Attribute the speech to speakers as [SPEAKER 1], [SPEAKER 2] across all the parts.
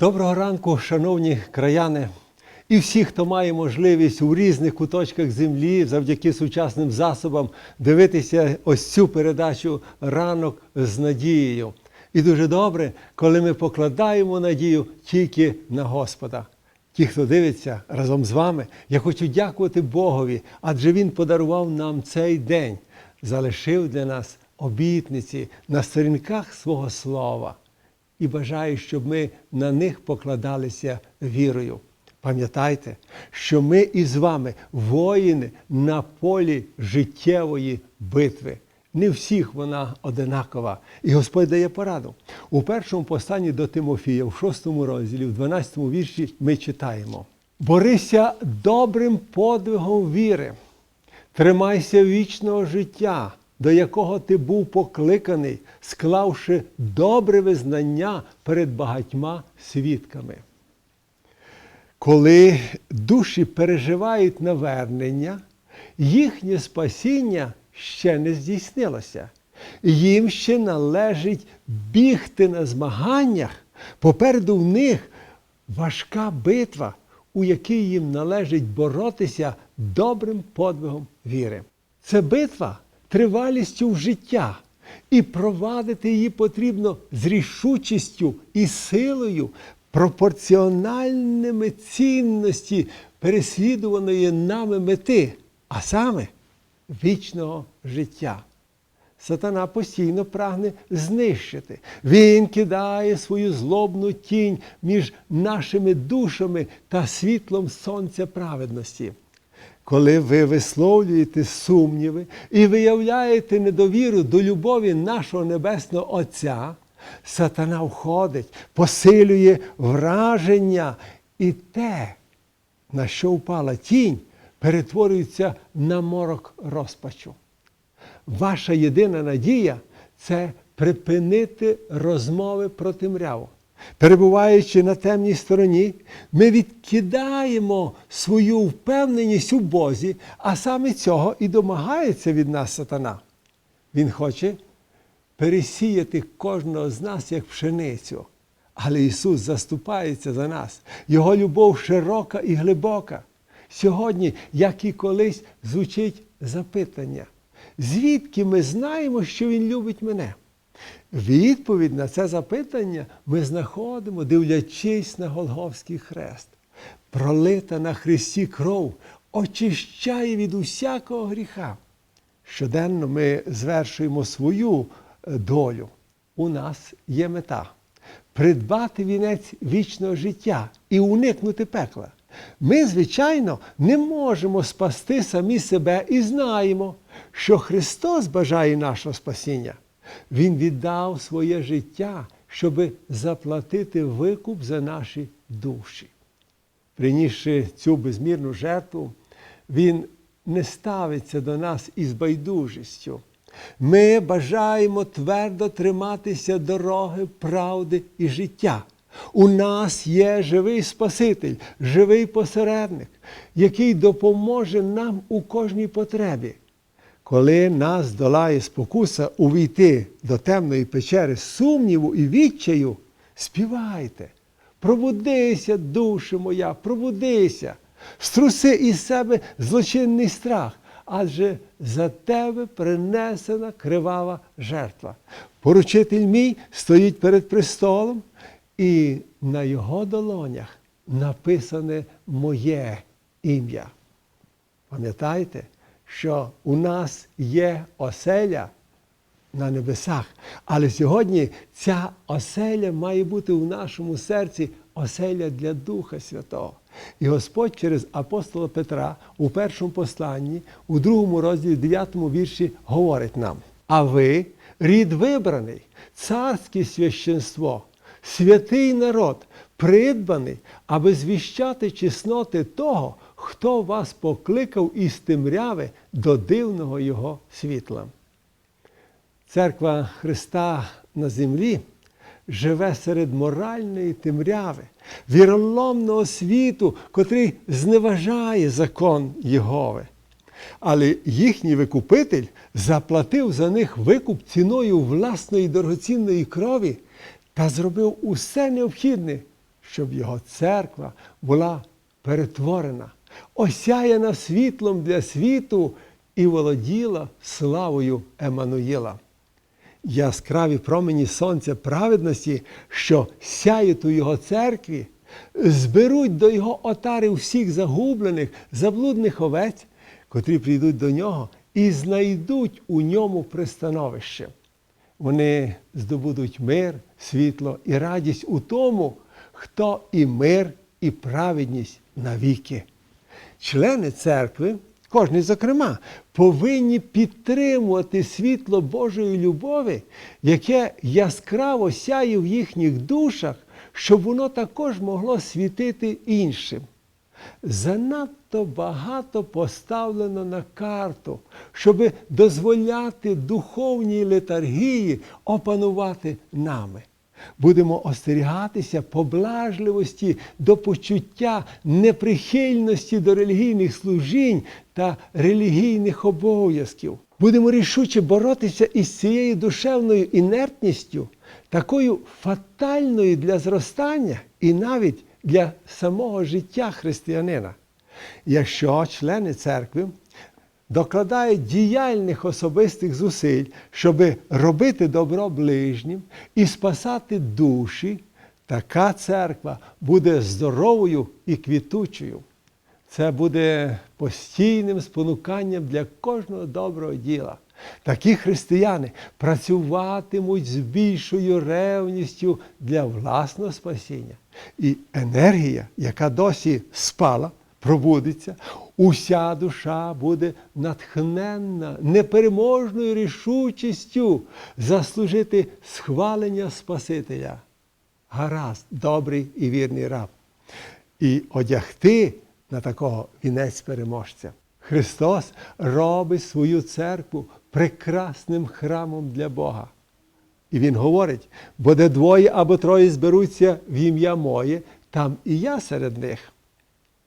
[SPEAKER 1] Доброго ранку, шановні краяни, і всі, хто має можливість у різних куточках землі завдяки сучасним засобам дивитися ось цю передачу ранок з надією. І дуже добре, коли ми покладаємо надію тільки на Господа. Ті, хто дивиться разом з вами, я хочу дякувати Богові, адже Він подарував нам цей день, залишив для нас обітниці на сторінках свого слова і бажаю, щоб ми на них покладалися вірою. Пам'ятайте, що ми із вами воїни на полі життєвої битви. Не всіх вона одинакова. І Господь дає пораду. У першому посланні до Тимофія, в шостому розділі, в 12 вірші, ми читаємо: Борися добрим подвигом віри, тримайся вічного життя, до якого ти був покликаний, склавши добре визнання перед багатьма свідками. Коли душі переживають навернення, їхнє спасіння ще не здійснилося. Їм ще належить бігти на змаганнях. Попереду в них важка битва, у якій їм належить боротися добрим подвигом віри. Це битва тривалістю в життя, і провадити її потрібно з рішучістю і силою, пропорціональними цінності переслідуваної нами мети, а саме вічного життя. Сатана постійно прагне знищити. Він кидає свою злобну тінь між нашими душами та світлом сонця праведності. Коли ви висловлюєте сумніви і виявляєте недовіру до любові нашого Небесного Отця, сатана входить, посилює враження і те, на що впала тінь, перетворюється на морок розпачу. Ваша єдина надія це припинити розмови про темряву. Перебуваючи на темній стороні, ми відкидаємо свою впевненість у Бозі, а саме цього і домагається від нас сатана. Він хоче пересіяти кожного з нас як пшеницю. Але Ісус заступається за нас. Його любов широка і глибока. Сьогодні, як і колись, звучить запитання. Звідки ми знаємо, що Він любить мене? Відповідь на це запитання ми знаходимо, дивлячись на Голговський хрест. Пролита на Христі кров очищає від усякого гріха. Щоденно ми звершуємо свою е, долю. У нас є мета придбати вінець вічного життя і уникнути пекла. Ми, звичайно, не можемо спасти самі себе і знаємо, що Христос бажає нашого спасіння. Він віддав своє життя, щоб заплатити викуп за наші душі. Принісши цю безмірну жертву, Він не ставиться до нас із байдужістю. Ми бажаємо твердо триматися дороги, правди і життя. У нас є живий Спаситель, живий посередник, який допоможе нам у кожній потребі. Коли нас долає спокуса увійти до темної печери сумніву і відчаю, співайте, пробудися, душа моя, пробудися, струси із себе злочинний страх, адже за тебе принесена кривава жертва. Поручитель мій стоїть перед престолом, і на його долонях написане моє ім'я. Пам'ятайте, що у нас є оселя на небесах, але сьогодні ця оселя має бути у нашому серці оселя для Духа Святого. І Господь через апостола Петра у першому посланні, у другому розділі, 9 вірші, говорить нам: а ви рід вибраний, царське священство, святий народ, придбаний, аби звіщати чесноти того, хто вас покликав із темряви до дивного Його світла. Церква Христа на землі живе серед моральної темряви, віроломного світу, котрий зневажає закон Єгови. Але їхній викупитель заплатив за них викуп ціною власної дорогоцінної крові та зробив усе необхідне, щоб його церква була перетворена, осяяна світлом для світу і володіла славою Еммануїла. Яскраві промені сонця праведності, що сяють у його церкві, зберуть до його отари всіх загублених, заблудних овець, котрі прийдуть до нього і знайдуть у ньому пристановище. Вони здобудуть мир, світло і радість у тому, хто і мир, і праведність навіки. Члени церкви, кожний зокрема, повинні підтримувати світло Божої любові, яке яскраво сяє в їхніх душах, щоб воно також могло світити іншим. Занадто багато поставлено на карту, щоб дозволяти духовній летаргії опанувати нами. Будемо остерігатися поблажливості до почуття неприхильності до релігійних служінь та релігійних обов'язків. Будемо рішуче боротися із цією душевною інертністю, такою фатальною для зростання і навіть для самого життя християнина. Якщо члени церкви докладають діяльних особистих зусиль, щоб робити добро ближнім і спасати душі, така церква буде здоровою і квітучою. Це буде постійним спонуканням для кожного доброго діла. Такі християни працюватимуть з більшою ревністю для власного спасіння. І енергія, яка досі спала, пробудеться, уся душа буде натхненна непереможною рішучістю заслужити схвалення Спасителя. Гаразд, добрий і вірний раб. І одягти на такого вінець переможця. Христос робить свою церкву прекрасним храмом для Бога. І Він говорить, бо де двоє або троє зберуться в ім'я моє, там і я серед них.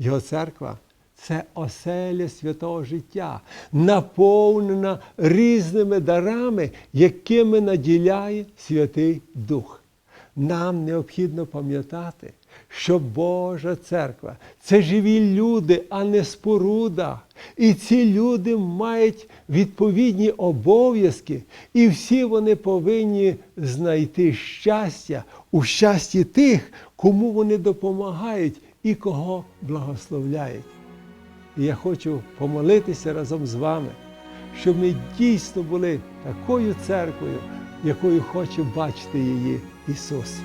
[SPEAKER 1] Його церква це оселя святого життя, наповнена різними дарами, якими наділяє Святий Дух. Нам необхідно пам'ятати, що Божа церква це живі люди, а не споруда. І ці люди мають відповідні обов'язки, і всі вони повинні знайти щастя у щасті тих, кому вони допомагають і кого благословляють. І я хочу помолитися разом з вами, щоб ми дійсно були такою церквою, якою хоче бачити її Ісус.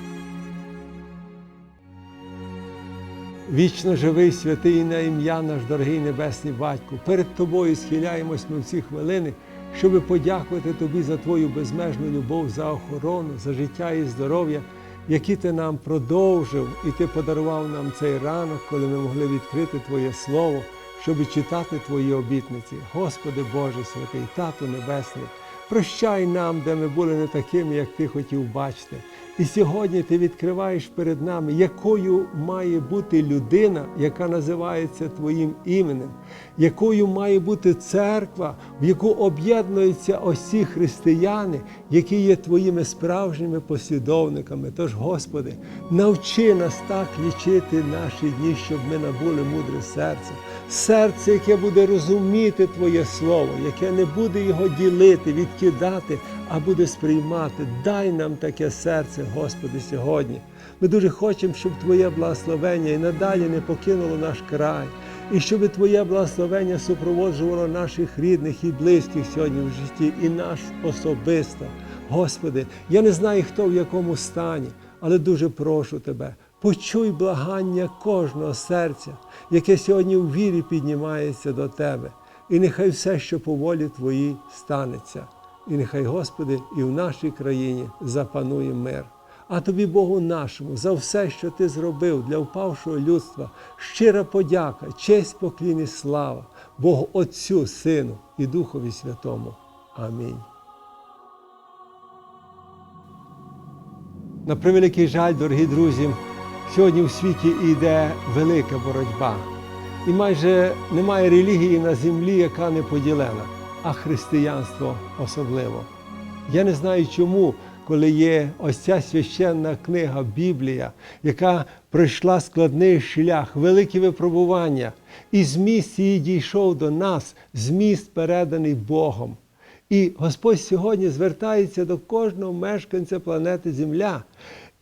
[SPEAKER 1] Вічно живий святий на ім'я наш дорогий Небесний Батько. Перед Тобою схиляємось ми в ці хвилини, щоб подякувати Тобі за Твою безмежну любов, за охорону, за життя і здоров'я, які ти нам продовжив, і ти подарував нам цей ранок, коли ми могли відкрити Твоє Слово, щоб читати Твої обітниці. Господи Боже святий, Тату Небесний, прощай нам, де ми були не такими, як Ти хотів бачити. І сьогодні ти відкриваєш перед нами, якою має бути людина, яка називається Твоїм іменем, якою має бути церква, в яку об'єднуються осі християни, які є Твоїми справжніми послідовниками. Тож, Господи, навчи нас так лічити наші дні, щоб ми набули мудре серце. Серце, яке буде розуміти Твоє Слово, яке не буде його ділити, відкидати, а буде сприймати. Дай нам таке серце, Господи, сьогодні. Ми дуже хочемо, щоб Твоє благословення і надалі не покинуло наш край, і щоб Твоє благословення супроводжувало наших рідних і близьких сьогодні в житті, і наш особисто. Господи, я не знаю, хто в якому стані, але дуже прошу Тебе. Почуй благання кожного серця, яке сьогодні в вірі піднімається до Тебе. І нехай все, що по волі Твоїй, станеться. І нехай, Господи, і в нашій країні запанує мир. А тобі, Богу нашому, за все, що ти зробив для впавшого людства, щира подяка, честь, поклін і слава Богу Отцю, Сину і Духові Святому. Амінь. На превеликий жаль, дорогі друзі, сьогодні у світі йде велика боротьба. І майже немає релігії на землі, яка не поділена, а християнство особливо. Я не знаю чому, коли є ось ця священна книга Біблія, яка пройшла складний шлях, великі випробування, і зміст її дійшов до нас, зміст переданий Богом. І Господь сьогодні звертається до кожного мешканця планети Земля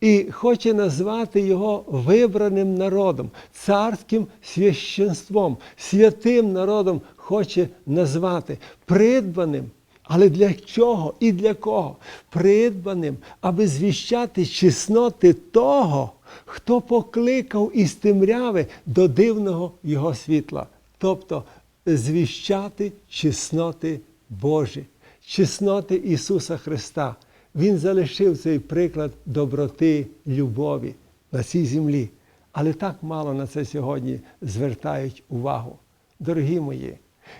[SPEAKER 1] і хоче назвати його вибраним народом, царським священством, святим народом хоче назвати, придбаним. Але для чого і для кого? Придбаним, аби звіщати чесноти того, хто покликав із темряви до дивного його світла. Тобто звіщати чесноти Божі, чесноти Ісуса Христа. Він залишив цей приклад доброти, любові на цій землі. Але так мало на це сьогодні звертають увагу. Дорогі мої,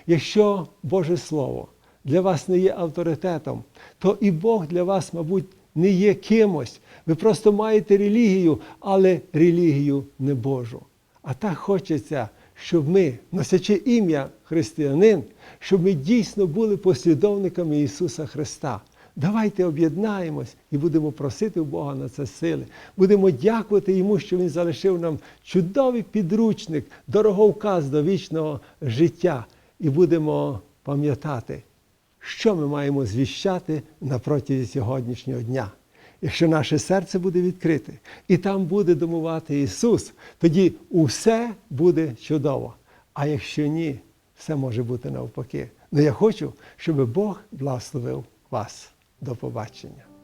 [SPEAKER 1] якщо Боже Слово для вас не є авторитетом, то і Бог для вас, мабуть, не є кимось. Ви просто маєте релігію, але релігію не Божу. А так хочеться, щоб ми, носячи ім'я християнин, щоб ми дійсно були послідовниками Ісуса Христа. Давайте об'єднаємось і будемо просити у Бога на це сили. Будемо дякувати Йому, що Він залишив нам чудовий підручник, дороговказ до вічного життя. І будемо пам'ятати, що ми маємо звіщати на протязі сьогоднішнього дня. Якщо наше серце буде відкрите, і там буде домувати Ісус, тоді усе буде чудово. А якщо ні, все може бути навпаки. Ну я хочу, щоб Бог благословив вас. До побачення.